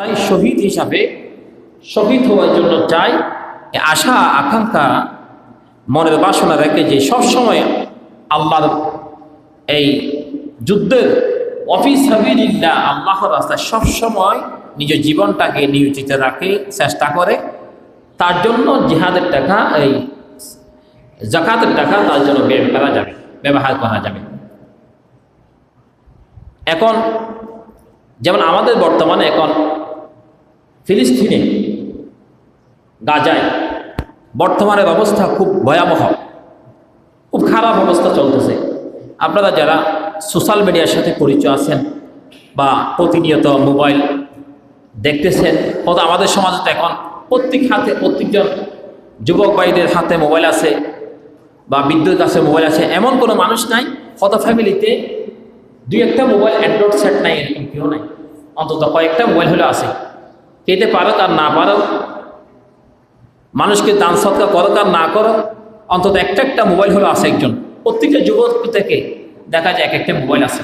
রাস্তায় শহীদ হিসাবে শহীদ হওয়ার জন্য চাই। আশা, আকাঙ্ক্ষা, মনের বাসনা রেখে যে সবসময় আল্লাহর এই যুদ্ধের অফিস হাবিল্লা আল্লাহর রাস্তায় সবসময় নিজের জীবনটাকে নিয়োজিত রাখে, চেষ্টা করে। তার জন্য জিহাদের টাকা, এই জাকাতের টাকা তার জন্য ব্যয় করা যাবে, ব্যবহার করা যাবে। এখন, যেমন আমাদের বর্তমানে এখন ফিলিস্তিনে, গাজায় বর্তমানের অবস্থা খুব ভয়াবহ, খুব খারাপ অবস্থা চলতেছে। আপনারা যারা সোশ্যাল মিডিয়ার সাথে পরিচয় আছেন বা প্রতিনিয়ত মোবাইল দেখতেছেন কত আমাদের সমাজে তো এখন প্রত্যেক হাতে, প্রত্যেকজন যুবক ভাইদের হাতে মোবাইল আছে বা বিদ্যুৎ আছে মোবাইল আছে। এমন কোনো মানুষ নাই, কত ফ্যামিলিতে দুই একটা মোবাইল অ্যান্ড্রয়েড সেট নাই, এরকম কেউ নাই। অন্তত কয়েকটা মোবাইল হলে আছে। পেতে পারো আর না পারো। মানুষকে দান সৎকার করো আর না করো। অন্তত একটা একটা মোবাইল হলো আছে একজন। প্রত্যেকটা যুবক থেকে দেখা যায় এক একটা মোবাইল আছে।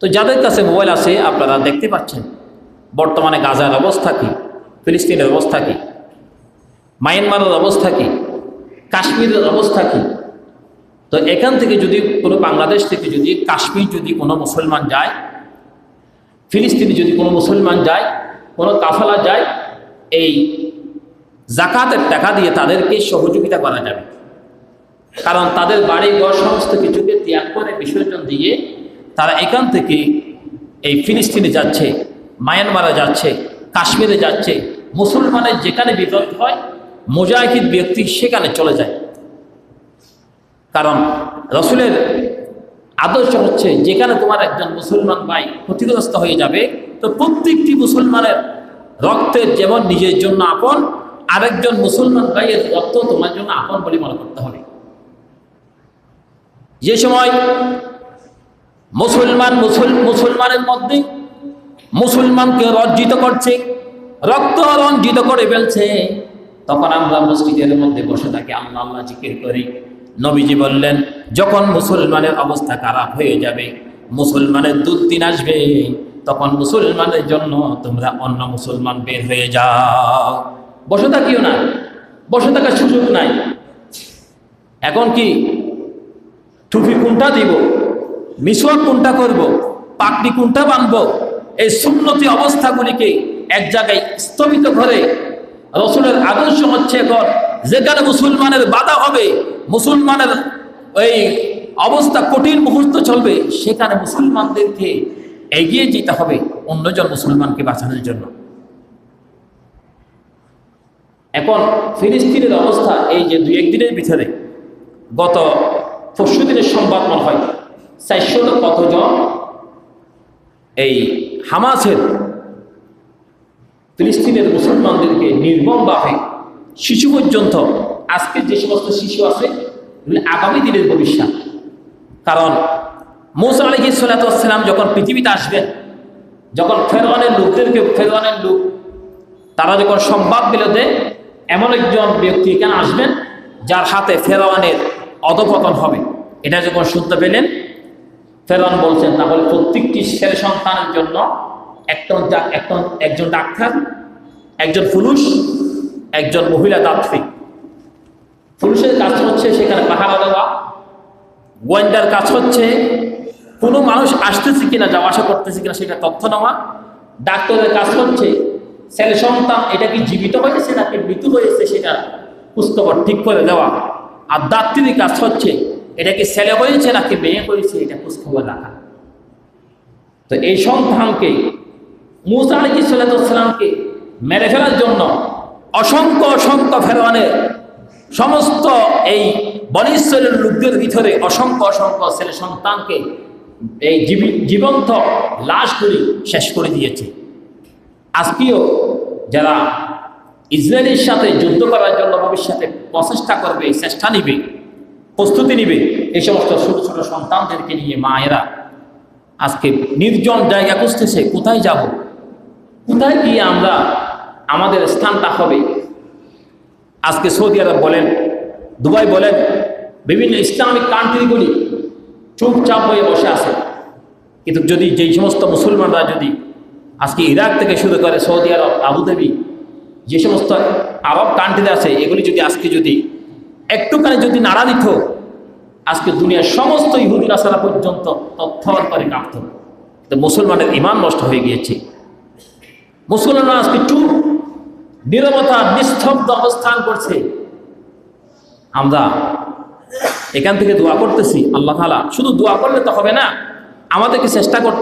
তো যাদের কাছে মোবাইল আছে, আপনারা দেখতে পাচ্ছেন, বর্তমানে গাজার অবস্থা কী? ফিলিস্তিনের অবস্থা কী? মায়ানমারের অবস্থা কী? কাশ্মীরের অবস্থা কী? তো এখান থেকে যদি কোনো বাংলাদেশ থেকে যদি কাশ্মীর যদি কোনো মুসলমান যায়, ফিলিস্তিনে যদি কোনো মুসলমান যায় কোনো কাফালা যায়, এই জাকাতের টাকা দিয়ে তাদেরকে সহযোগিতা করা যাবে। কারণ তাদের বাড়ি ঘর সমস্ত কিছুকে ত্যাগ করে বিসর্জন দিয়ে তারা এখান থেকে এই ফিলিস্তিনে যাচ্ছে, মায়ানমারে যাচ্ছে, কাশ্মীরে যাচ্ছে, মুসলমানের যেখানে বিপদ হয়, মুজাহিদ ব্যক্তি সেখানে চলে যায়। কারণ রসুলের আদর্শ হচ্ছে, যেখানে তোমার একজন মুসলমান ভাই ক্ষতিগ্রস্ত হয়ে যাবে তো প্রত্যেকটি মুসলমানের রক্তের যেমন নিজের জন্য আপন, আরেকজন মুসলমান ভাইয়ের রক্ত তোমার জন্য আপন বলে মনে করতে হবে। যে সময় মুসলমান মুসল, মুসলমানের মধ্যে মুসলমানকে রঞ্জিত করছে, রক্ত রঞ্জিত করে ফেলছে, তখন আমরা মসজিদের মধ্যে বসে থাকি, আল্লাহ আল্লাহ জিকির করি। নবীজি বললেন, যখন মুসলমানের অবস্থা খারাপ হয়ে যাবে, মুসলমানের দুর্দিন আসবে তখন মুসলমানের জন্য তোমরা অন্য মুসলমান বের হয়ে যাও। বসে থাকিও না? বসে থাকার সুযোগ নাই। এখন কি টুপি কোনটা দিব? মিসওয়াক কোনটা করব? পাকড়ি কোনটা বানবো? এই সুন্নতি অবস্থাগুলিকে এক জায়গায় স্থগিত করে রসুলের আদর্শ হচ্ছে এখন, যেখানে মুসলমানের বাধা হবে, মুসলমানের ওই অবস্থা কঠিন মুহূর্ত চলবে, সেখানে মুসলমানদেরকে এগিয়ে যেতে হবে অন্যজন মুসলমানকে বাঁচানোর জন্য। এখন ফিলিস্তিনের অবস্থা এই যে দুই একদিনের ভিতরে, গত পরশু দিনের সংবাদ মনে হয় চারশত কতজন এই হামাসের ফিলিস্তিনের মুসলমানদেরকে নির্মমভাবে শিশু পর্যন্ত আজকে যে সমস্ত শিশু আছে আগামী দিনের ভবিষ্যৎ। কারণ মৌসা আলী সাল্লাতাম যখন পৃথিবীতে আসবেন, যখন ফেরওয়ানের লোকদেরকে ফেরওয়ানের লোক, তারা যখন সংবাদ দিল দেয় এমন একজন ব্যক্তি এখানে আসবেন, যার হাতে ফেরওয়ানের অধপতন হবে। এটা যখন শুনতে পেলেন ফেরওয়ান বলছেন, তাহলে প্রত্যেকটি ছেলে সন্তানের জন্য একজন একজন একজন ডাক্তার, একজন পুরুষ, একজন মহিলা তাত্ত্বিক। পুরুষের কাজ হচ্ছে সেখানে পাহারা দেওয়া, গোয়েন্দার কাজ হচ্ছে কোনো মানুষ আসতেছে কিনা যাওয়া আসা করতেছে কিনা, সেটা তথ্য নেওয়া। ডাক্তারের কাজ হচ্ছে, ছেলে সন্তান, এটা কি জীবিত হয়েছে নাকি মৃত্যু হয়েছে সেটা পুস্তকর ঠিক করে দেওয়া। আর দাত্রীর কাজ হচ্ছে, এটা কি ছেলে হয়েছে নাকি মেয়ে হয়েছে, এটা খোঁজখবর রাখা। তো এই সন্তানকে, মুসা আলী মেরে ফেলার জন্য অসংখ্য অসংখ্য ফেরওয়ানের সমস্ত এই বনেশ্বরের লোকদের ভিতরে অসংখ্য অসংখ্য ছেলে সন্তানকে এই জীবন্ত লাশগুলি শেষ করে দিয়েছে। আজকেও যারা ইসরায়েলের সাথে যুদ্ধ করার জন্য ভবিষ্যতে প্রচেষ্টা করবে, চেষ্টা নিবে, প্রস্তুতি নিবে, এই সমস্ত ছোট ছোট সন্তানদেরকে নিয়ে মায়েরা আজকে নির্জন জায়গা খুঁজতেছে, কোথায় যাব? কোথায় গিয়ে আমরা আমাদের স্থানটা হবে? আজকে সৌদি আরব বলেন, দুবাই বলেন, বিভিন্ন ইসলামিক কান্ট্রিগুলি চুপচাপ হয়ে বসে আছে। কিন্তু যদি যেই সমস্ত মুসলমানরা যদি আজকে ইরাক থেকে শুরু করে সৌদি আরব, আবুধাবি, যে সমস্ত আরব কান্ট্রিতে আছে, এগুলি যদি আজকে যদি একটুখানি যদি নাড়া দিত, আজকে দুনিয়ার সমস্ত ইহুদি রাসারা পর্যন্ত তথ্যর করে কাঁপত। তো মুসলমানের ইমান নষ্ট হয়ে গিয়েছে। মুসলমানরা আজকে চুপ, নিরবতা, নিস্তব্ধ অবস্থান করছে। আমরা এখান থেকে দোয়া করতেছি, আল্লাহ তালা শুধু দোয়া করলে তো হবে না, আমাদেরকে চেষ্টা করতে